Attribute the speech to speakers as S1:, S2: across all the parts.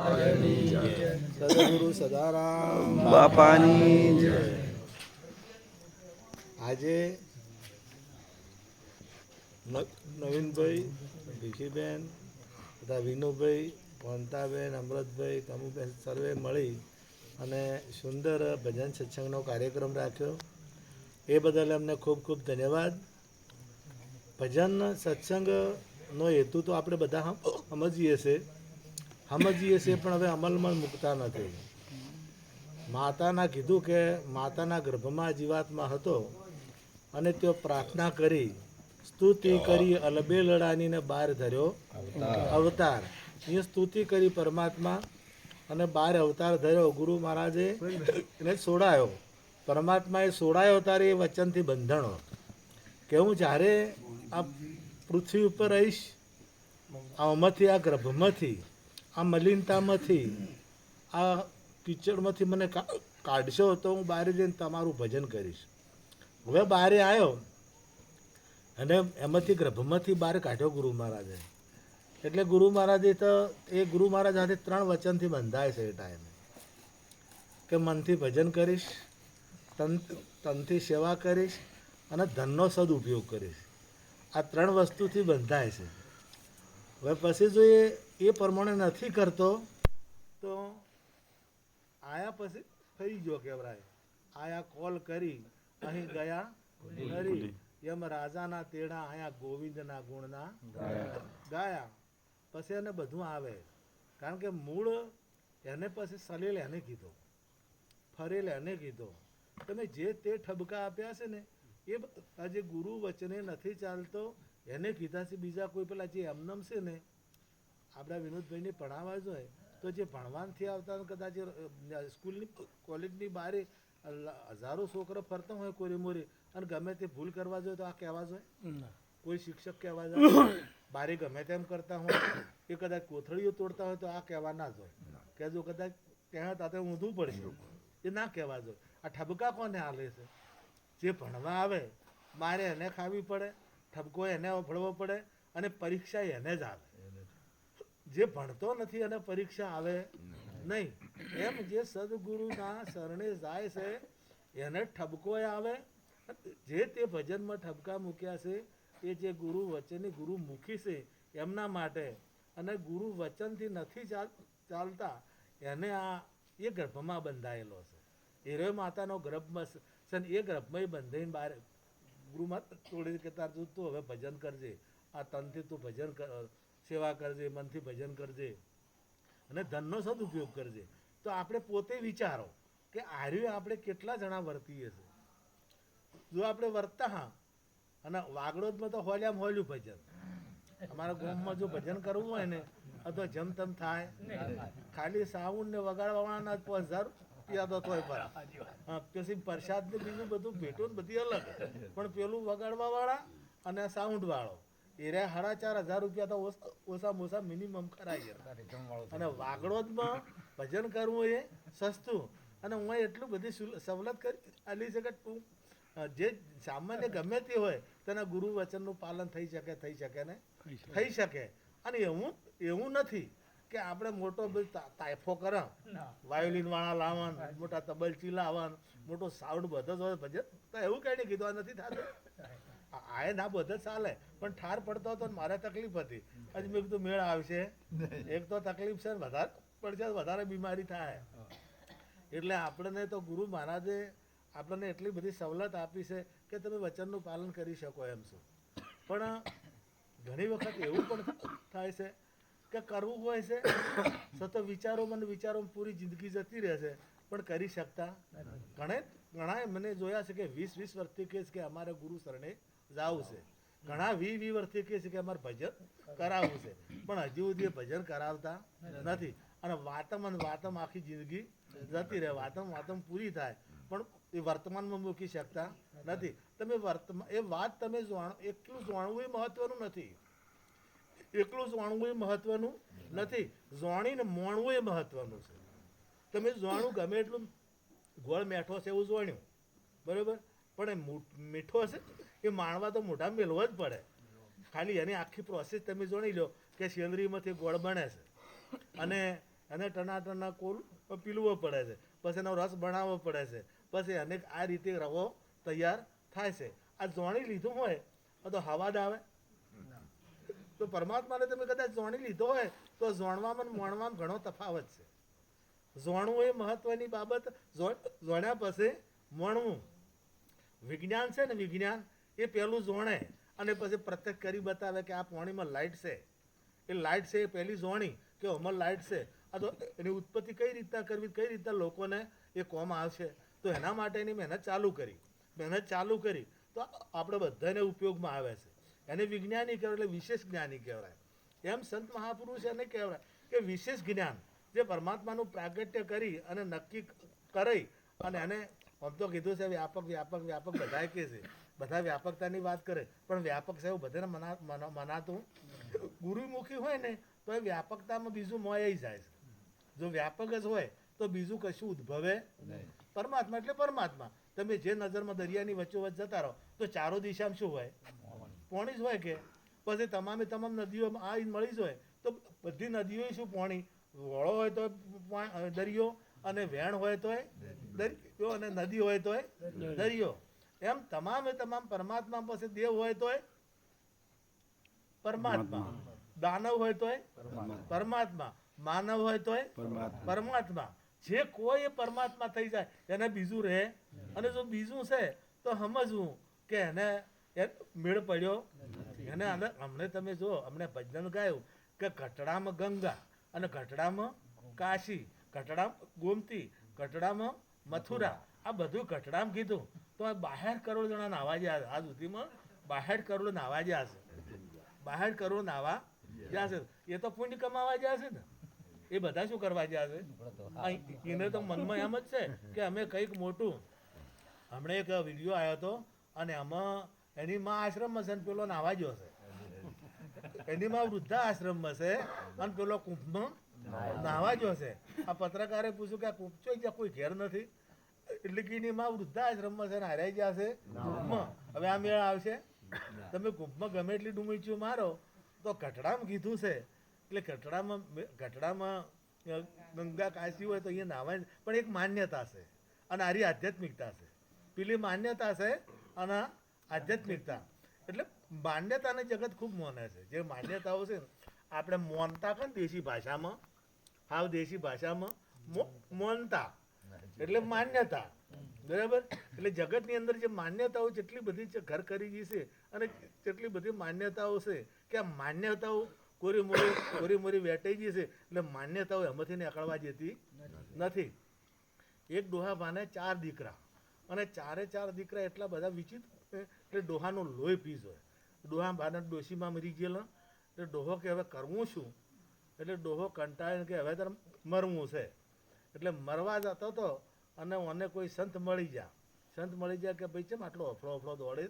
S1: સદગુરુ સદારામ.
S2: બાપાની જય.
S1: આજે નવીનભાઈ ભીખીબેન તથા વિનુભાઈ પવનતાબેન અમૃતભાઈ કમુબેન સર્વે મળી અને સુંદર ભજન સત્સંગનો કાર્યક્રમ રાખ્યો. એ બદલ અમને ખૂબ ખૂબ ધન્યવાદ. ભજન સત્સંગનો હેતુ તો આપણે બધા સમજીએ છે સમજીએ છીએ પણ હવે અમલમાં મૂકતા નથી. માતાના કીધું કે માતાના ગર્ભમાં જીવાત્મા હતો અને તેઓ પ્રાર્થના કરી, સ્તુતિ કરી અલબે લડાનીને બહાર ધર્યો. અવતાર. એ સ્તુતિ કરી પરમાત્મા અને બહાર અવતાર ધર્યો. ગુરુ મહારાજે એને છોડાયો પરમાત્માએ છોડાયો ત્યારે એ વચનથી બંધણો. કે હું જ્યારે આ પૃથ્વી ઉપર રહીશ આમાંથી આ ગર્ભમાંથી આ મલિનતામાંથી, આ કિચડમાંથી મને કાઢશો તો હું બહાર જઈને તમારું ભજન કરીશ. હવે બહારે આવ્યો અને એમાંથી ગર્ભમાંથી બહાર કાઢ્યો ગુરુ મહારાજે. એટલે ગુરુ મહારાજે તો, એ ગુરુ મહારાજ સાથે ત્રણ વચનથી બંધાય છે એ ટાઈમે કે મનથી ભજન કરીશ, તન, તનથી સેવા કરીશ અને ધનનો સદુપયોગ કરીશ. આ ત્રણ વસ્તુથી બંધાય છે. હવે પછી જો એ પ્રમાણે નથી કરતો તો આયા પછી થઈ ગયો કેવરાય. આયા કોલ કરી અહીં ગયા હરી એમ રાજાના તેડા આયા ગોવિંદના ગુણના ગાયા. પછી એને બધું આવે. કારણ કે મૂળ એને પછી સલેલ એને કીધો. ફરેલ એને કીધો. તમે જે તે ઠબકા આપ્યા છે ને એ આજે ગુરુ વચને નથી ચાલતો એને કીધા છે બીજા કોઈ પેલા જે એમનમ છે ને આપણા વિનોદભાઈને ભણાવવા જોઈએ તો જે ભણવાનથી આવતા હોય કદાચ સ્કૂલની કોલેજની બારે હજારો છોકરા ફરતા હોય કોરી મોરી અને ગમે તે ભૂલ કરવા જોઈએ તો આ કહેવા જોઈએ કોઈ શિક્ષક કહેવા જાય બારે ગમે તેમ કરતા હોય એ કદાચ કોથળીઓ તોડતા હોય તો આ કહેવા ના જોઈએ કે જો કદાચ ત્યાં તાતે ઊંધું પડશે. એ ના કહેવા જોઈએ આ ઠબકા કોને હાલે છે? જે ભણવા આવે મારે એને ખાવી પડે ઠબકો એને ભળવો પડે અને પરીક્ષા એને જ આવે. જે ભણતો નથી અને પરીક્ષા આવે નહીં. એમ જે સદગુરુના શરણે જાય છે, એને ઠબકો આવે. જે તે ભજનમાં ઠબકા મૂક્યા છે, એ જે ગુરુ વચનની ગુરુ મૂકી છે, એમના માટે. અને ગુરુ વચનથી નથી ચાલ, ચાલતા, એને આ, એ ગર્ભમાં બંધાયેલો છે. એરો માતાનો ગર્ભમાં છે એ ગર્ભમાં બંધાઈને બહાર ગુરુમાં તોડી કે તાર તું હવે ભજન કરજે. આ તનથી તું ભજન કર સેવા કરજે, મનથી ભજન કરજે અને ધનનો સદુપયોગ કરજે. તો આપણે પોતે વિચારો કે આર્યું આપણે કેટલા જણા વર્તીએ છે. જો આપણે વર્તા હા, અને વાગડોદમાં તો હોલ્યામ હોલ્યું ભજન. અમારા ગામમાં જો ભજન કરવું હોય ને અથવા જમ તમ થાય. ખાલી સાઉન્ડ ને વગાડવાના જ પાંચ હજાર તો તોય પર પછી પ્રસાદ ને બીજું બધું ભેટો બધી અલગ. પણ પેલું વગાડવા વાળા અને સાઉન્ડ વાળો એ રે સાડા ચાર હજાર રૂપિયા તો ઓછા મોસા ઓછા મિનિમમ કરાય અને વાગડોદમાં ભજન કરવું એ સસ્તું. અને હું એટલું બધી સવલત કરી આલી છે કે તું જે સામાન્ય ગમે તે હોય તેના ગુરુ વચનનું પાલન થઈ શકે થઈ શકે ને? થઈ શકે. અને એવું એવું નથી કે આપણે મોટો તાયફો કરે વાયોલિન વાળા લાવવાન મોટા તબલચી લાવવાન મોટો સાઉન્ડ બધો જ હોય ભજન. તો એવું કઈ નહીં કીધું આ નથી થતું. આય ના બધે ચાલે. પણ ઠાર પડતો હતો ને મારે તકલીફ હતી. હજી મેં કીધું મેળ આવશે. એક તો તકલીફ છે ને વધારે પડશે વધારે બીમારી થાય. એટલે આપણને તો ગુરુ મહારાજે આપણને એટલી બધી સવલત આપી છે કે તમે વચનનું પાલન કરી શકો એમ છો. પણ ઘણી વખત એવું પણ થાય છે કે કરવું હોય છે સતત વિચારો મને વિચારોમાં પૂરી જિંદગી જતી રહેશે પણ કરી શકતા ઘણે ઘણાએ મને જોયા છે કે વીસ વીસ વર્ષથી કેસ કે અમારે ગુરુ શરણે જાવું છે. ઘણા વી વી વર્ષથી કહે છે કે અમારે ભજન કરાવવું છે. પણ હજી સુધી ભજન કરાવતા નથી. અને વાતમ અને વાતમ આખી જિંદગી જતી રહે. વાતમ વાતમ પૂરી થાય. પણ એ વર્તમાનમાં મૂકી શકતા નથી. તમે વર્તમાન એ વાત તમે જાણો એટલું જાણવું એ મહત્વનું નથી. એટલું જાણવું એ મહત્વનું નથી. જાણીને મોણવું એ મહત્વનું છે. તમે જાણું ગમે એટલું ગોળ મેઠો છે એવું જાણ્યું. બરાબર? પણ એ મીઠો હશે એ માણવા તો મોઢા મેળવો જ પડે. ખાલી એની આખી પ્રોસેસ તમે જોણી લો કે સેલરીમાંથી ગોળ બને છે. અને અને ટનાટના કોલ પીલવો પડે છે. પછી એનો રસ બનાવવો પડે છે. પછી એને આ રીતે રવો તૈયાર થાય છે. આ જોણી લીધું હોય તો હવાદ આવે. તો પરમાત્માને તમે કદાચ જોણી લીધો હોય, તો જોણવામાં મોણવામાં ઘણો તફાવત છે. જોણવું એ મહત્વની બાબત જોણ્યા પછી મોણવું. વિજ્ઞાન છે ને, વિજ્ઞાન એ પહેલું જોણે. અને પછી પ્રત્યક્ષ કરી બતાવે કે આ પાણીમાં લાઇટ છે. એ લાઇટ છે એ પહેલી જોણી કે અમર લાઇટ છે. તો એની ઉત્પત્તિ કઈ રીતના કરવી, કઈ રીતના લોકોને એ કોમ આવશે? તો એના માટેની મહેનત ચાલુ કરી. મહેનત ચાલુ કરી તો આપણે બધાને ઉપયોગમાં આવે છે. એને વિજ્ઞાની કહેવાય એટલે વિશેષ જ્ઞાની કહેવાય. એમ સંત મહાપુરુષ એને કહેવાય કે વિશેષ જ્ઞાન જે પરમાત્માનું પ્રાગટ્ય કરી અને નક્કી કરી અને એને આમ તો કીધું છે વ્યાપક વ્યાપક વ્યાપક બધા કહે છે. બધા વ્યાપકતાની વાત કરે. પણ વ્યાપક એવું બધાને મના મના- મનાતું. ગુરુમુખી હોય ને તો એ વ્યાપકતામાં બીજું મોય જાય છે. જો વ્યાપક જ હોય તો બીજું કશું ઉદ્ભવે પરમાત્મા એટલે પરમાત્મા. તમે જે નજરમાં દરિયાની વચ્ચોવચ્ચ જતા રહો તો ચારો દિશામાં શું હોય? પોણી જ હોય કે? પછી તમામે તમામ નદીઓ આ મળી જ હોય તો બધી નદીઓ શું પોણી? વળો હોય તો દરિયો અને વેણ હોય તોય દરિયો અને નદી હોય તોય દરિયો. એમ તમામે તમામ પરમાત્મા પાસે દેવ હોય તોય પરમાત્મા. દાનવ હોય તોય પરમાત્મા. માનવ હોય તોય પરમાત્મા. જે કોઈ પરમાત્મા થઈ જાય એને બીજું રહે. અને જો બીજું છે તો સમજવું કે એને મેળ પડ્યો એને હમણે તમે જો અમને ભજન ગાયું કે કટડામાં ગંગા અને કટડામાં કાશી કટડામાં ગોમતી કટડામાં મથુરા. આ બધું કટડામાં કીધું. તો બાહેર કરોડ જણા નાવા ગયા આ સુધીમાં બાહેર કરોડ નાવા ગયા હશે. બાહેર કરોડ નાવા ગયા હશે. એ તો પુણ્ય કમાવા ગયા હશે ને. એ બધા શું કરવા ગયા છે એને તો મનમાં એમ જ છે કે અમે કંઈક મોટું. હમણાં એક વીડિયો આવ્યો હતો અને આમાં એની માં આશ્રમમાં છે ને પેલો નાવા ગયો છે. એની માં વૃદ્ધા આશ્રમમાં છે અને પેલો કુંભમાં નાવા ગયો છે આ પત્રકારે પૂછ્યું કે આ કુંભ ચોઈ કોઈ ઘેર નથી? એટલે કે એની માં વૃદ્ધા આશ્રમમાં છે ને હરાઈ ગયા છે કુંભમાં હવે આ મેળ આવશે. તમે કુંભમાં ગમે એટલી ડુમીચું મારો તો કટડામાં કીધું છે. એટલે કટડામાં કટડામાં ગંગા કાશી હોય તો અહીંયા નાવા પણ એક માન્યતા છે. અને આરી આધ્યાત્મિકતા છે. પેલી માન્યતા છે અને આધ્યાત્મિકતા. એટલે માન્યતાને જગત ખૂબ મોને છે. જે માન્યતાઓ છે ને આપણે મોનતા કે દેશી ભાષામાં હાવ દેશી ભાષામાં મોનતા. એટલે માન્યતા. બરાબર? એટલે જગતની અંદર જે માન્યતાઓ જેટલી બધી છે ઘર કરી ગઈ છે અને જેટલી બધી માન્યતાઓ છે કે આ માન્યતાઓ કોરી મોરી કોરી મોરી વેટાઈ ગઈ છે એટલે માન્યતાઓ એમાંથી નીકળવા જતી નથી. એક ડોહા ભાને ચાર દીકરા અને ચારે ચાર દીકરા એટલા બધા વિચિત્ર એટલે ડોહાનો લોહી પીસ હોય. ડોહા ભાને ડોશીમાં મરી ગયેલા. એટલે ડોહો કે હવે કરવું શું? એટલે ડોહો કંટાળીને કે હવે તારે મરવું છે. એટલે મરવા જતો હતો અને મને કોઈ સંત મળી જા સંત મળી જાય કે ભાઈ ચેમ આટલો અફળો અફળો દોડે?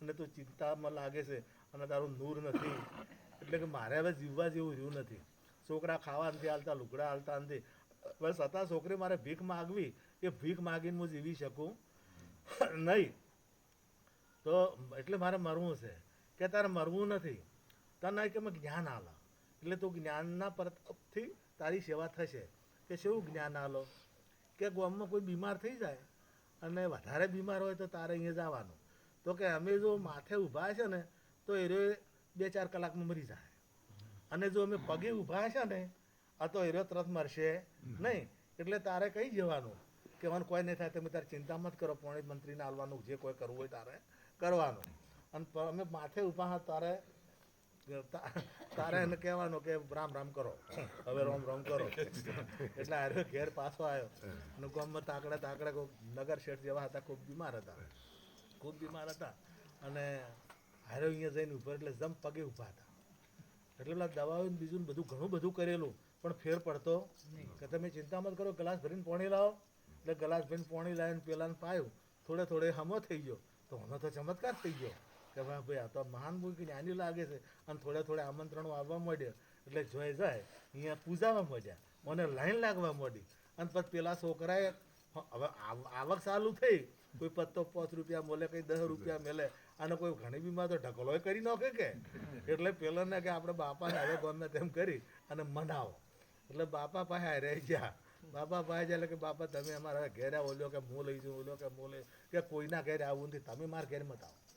S1: અને તું ચિંતામાં લાગે છે અને તારું નૂર નથી. એટલે કે મારે હવે જીવવા જેવું રહ્યું નથી. છોકરા ખાવા નથી હાલતા, લુગડા હાલતા નથી. બસ છતાં છોકરી મારે ભીખ માગવી, એ ભીખ માગીને હું જીવી શકું? નહીં. તો એટલે મારે મરવું છે. કે તારે મરવું નથી. તને કે મેં જ્ઞાન આલો. એટલે તું જ્ઞાનના પરથી તારી સેવા થશે. કે શું જ્ઞાન આલો? કે ગામમાં કોઈ બીમાર થઈ જાય અને વધારે બીમાર હોય તો તારે અહીંયા જવાનું. તો કે અમે જો માથે ઊભા છે ને, તો એ બે ચાર કલાકમાં મરી જાય. અને જો અમે પગે ઊભા છે ને, આ તો એરો તરત મરશે નહીં. એટલે તારે કઈ જવાનું? કે મને કોઈ નહીં થાય, તમે તારે ચિંતા મત કરો પોણી મંત્રીને આલવાનું, જે કોઈ કરવું હોય તારે કરવાનું. અને અમે માથે ઊભા હા, તારે તારે એને કહેવાનું કે રામ રામ કરો. હવે રોમ રોમ કરો. એટલે આર્યો ઘેર પાછો આવ્યો. અને ગામમાં તાકડે તાકડે કોઈ નગર શેઠ જેવા હતા ખૂબ બીમાર હતા. ખૂબ બીમાર હતા. અને હારે અહીંયા જઈને ઉપર એટલે જમ પગે ઊભા હતા. એટલે પેલા દવાઓને બીજું બધું ઘણું બધું કરેલું. પણ ફેર પડતો કે તમે ચિંતા મત કરો, ગ્લાસ ભરીને પોણી લાવો. એટલે ગ્લાસ ભરીને પોણી લાવીને પેલાને પાયું. થોડે થોડે હમો થઈ ગયો. તો હમો તો ચમત્કાર થઈ ગયો. કે વાહ ભાઈ, આ તો મહાન બહુ જ્ઞાની લાગે છે. અને થોડા થોડા આમંત્રણો આવવા માંડ્યા એટલે જોઈ જાય, અહીંયા પૂજાવા માંડ્યા મને લાઈન લાગવા માંડી અને પછી પેલા છોકરાએ, હવે આવ- આવક ચાલુ થઈ. કોઈ પત્તો પાંચ રૂપિયા મળે, કંઈ દસ રૂપિયા મળે. અને કોઈ ઘણી બીમાર તો ઢગલોય કરી નાખે કે? એટલે પેલાને કે, આપણે બાપાને હવે ગમે તેમ કરી અને મનાવો. એટલે બાપા પાસે રહી ગયા. બાપા પાસે જાય કે, બાપા, તમે અમારા ઘેર આવો કે, હું લઈ જાઉં ઓલ્યો કે, હું લઈ કે કોઈના ઘેર આવું નથી. તમે મારા ઘેર મત આવો.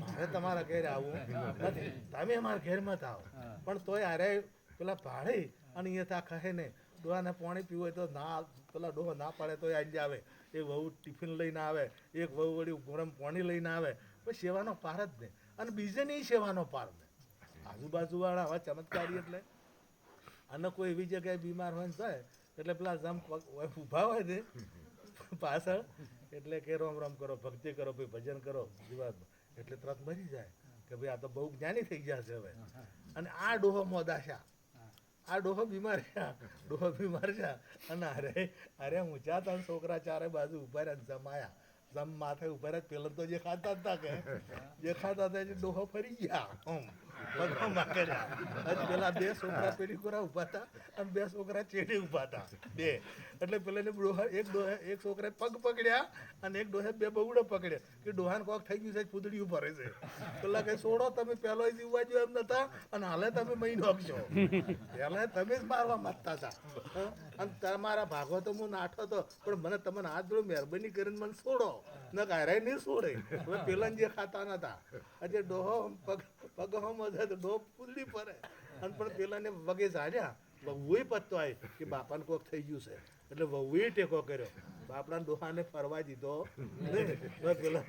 S1: મારે તમારા ઘેર આવું નથી. તમે અમારા ઘેર મત આવો. પણ તોય અરે પેલા ભાડે અને અહીંયા તા કહે ને ડોહાને પાણી પીવું હોય તો ના પેલા ડોહો ના પાડે તો આવી આવે. એક વહુ ટિફિન લઈને આવે એક વહુ વળી ગરમ પાણી લઈને આવે. પણ સેવાનો પાર જ નહીં. અને બીજેની સેવાનો પાર ને આજુબાજુવાળા આવા ચમત્કારી એટલે. અને કોઈ એવી જગ્યાએ બીમાર હોય ને થાય એટલે પેલા જમ ઊભા હોય ને પાછળ એટલે કે રોમ રોમ કરો ભક્તિ કરો ભાઈ ભજન કરો જીવાતમાં. એટલે તરત મરી જાય કે ભાઈ આ તો બહુ જ્ઞાની થઈ ગયા હવે. અને આ ડોહો મોદાશા. આ ડોહો બીમાર છે. ડોહો બીમાર છે. અને અરે અરે ઊંચા ત્રણ છોકરા ચારે બાજુ ઊભા રહ્યા જમાયા. જમ માથે ઊભા રહ્યા પેલા તો જે ખાતા હતા કે. જે ખાતા હતા એ ડોહો ફરી ગયા. આમ બધા હજી પેલા બે છોકરા પેઢી કોરા ઊભા હતા અને બે છોકરા ચેડી ઊભા હતા. બે. એટલે પેલા ડોહા એક ડોહે એક છોકરાએ પગ પકડ્યા કે ડોહાને કોક થઈ ગયું છે, ફૂદડી ભરે છે પેલા કઈ છોડો તમે પેલો જીવવા જો એમ નતા અને હાલે તમે મહી નોખશો પેલા તમે જ મારવા માંગતા હતા? અને તમારા ભાગો તો હું નાઠો હતો પણ મને તમને હાથ જોડો મહેરબાની કરીને મને છોડો ન કાયરાય નહીં છોડે હવે પેલા જે ખાતા નતા. આજે ડોહો પગ પગ હમ હતો તો ડોહો ફૂદડી પડે અને પણ પેલાને વગે ઝાડ્યા. વહુએ પત્તો આવી કે બાપાને કોક થઈ ગયું છે. એટલે વહુએ ટેકો કર્યો. બાપડા ડોહાને ફરવા દીધો. ને પેલા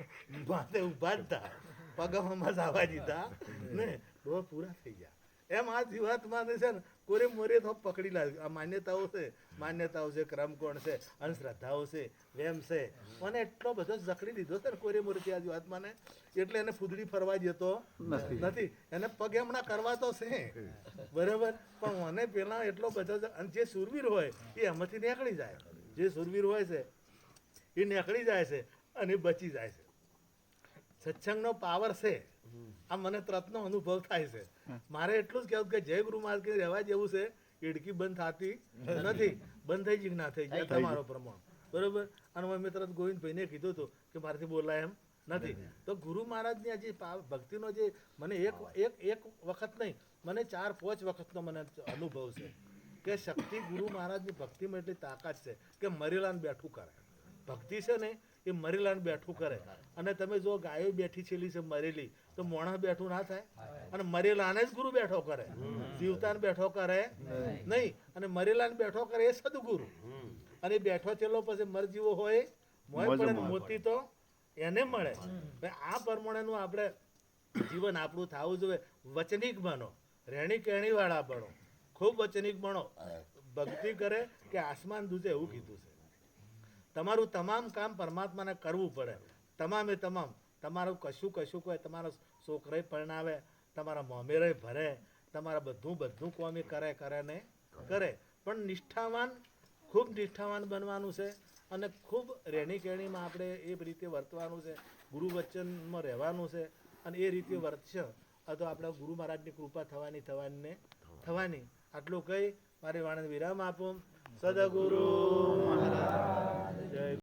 S1: માથે ઊભા જ હતા પગમાં આવવા દીધા. ને ડોહા પૂરા થઈ ગયા. એમ આ જીવાતમાં છે ને કોરે મોરે તો પકડી લાગે આ માન્યતાઓ છે. માન્યતાઓ છે ક્રમ કોણ છે અંધશ્રદ્ધાઓ છે વેમ છે. મને એટલો બધો જકડી દીધો છે ને કોરે મોરે ત્યાં જીવાતમાં ને એટલે એને ફૂદડી ફરવા જતો નથી. એને પગ એમણા કરવા તો છે. બરાબર? પણ મને પેલા એટલો બધો અને જે સુરવીર હોય એ એમાંથી નીકળી જાય. જે સુરવીર હોય છે એ નીકળી જાય છે અને બચી જાય છે. સત્સંગનો પાવર છે. આ મને ત્રતનો અનુભવ થાય છે. મારે એટલું જ કહેવું કે જય ગુરુ મહારાજ કે રહેવા જેવું છે ઈડકી બંધ થતી નથી. બંધ થઈ ગઈ ના થઈ ગયા તમારો પ્રમાણ. બરોબર? અને મેં તરત ગોવિંદભાઈને કીધું હતું કે મારાથી બોલાય એમ નથી. તો ગુરુ મહારાજની આ જે ભક્તિનો જે મને એક એક એક વખત નહીં મને ચાર પાંચ વખતનો મને અનુભવ છે કે શક્તિ ગુરુ મહારાજની ભક્તિમાં એટલી તાકાત છે કે મરેલાને બેઠું કરે. ભક્તિ છે ને એ મરેલાને બેઠું કરે. અને તમે જો ગાયો બેઠી છેલી છે મરેલી તો મોણા બેઠું ના થાય. અને મરેલાને જ ગુરુ બેઠો કરે. જીવતાને બેઠો કરે નહીં. અને મરેલાને બેઠો કરે એ સદગુરુ. અને બેઠો છેલ્લો પછી મરજીવો હોય મોય પડે મોતી તો એને મળે. આ પ્રમાણેનું આપણે જીવન આપણું થવું જોઈએ. વચનિક બનો. રહેણી કહેણી વાળા બનો. ખૂબ વચનિક બનો. ભક્તિ કરે કે આસમાન દૂધે એવું કીધું છે. તમારું તમામ કામ પરમાત્માને કરવું પડે. તમામે તમામ. તમારું કશું કશું કોઈ તમારા છોકરે પરણાવે, તમારા મોમેરે ભરે, તમારા બધું બધું કોમી કરે કરે ને કરે. પણ નિષ્ઠાવાન, ખૂબ નિષ્ઠાવાન બનવાનું છે અને ખૂબ રહેણી કહેણીમાં આપણે એ રીતે વર્તવાનું છે. ગુરુ વચનમાં રહેવાનું છે અને એ રીતે વર્તશે તો આપણા ગુરુ મહારાજની કૃપા થવાની થવાની ને થવાની. આટલું કહી મારી વાણને વિરામ આપું. સદગુરુ મહારાજ.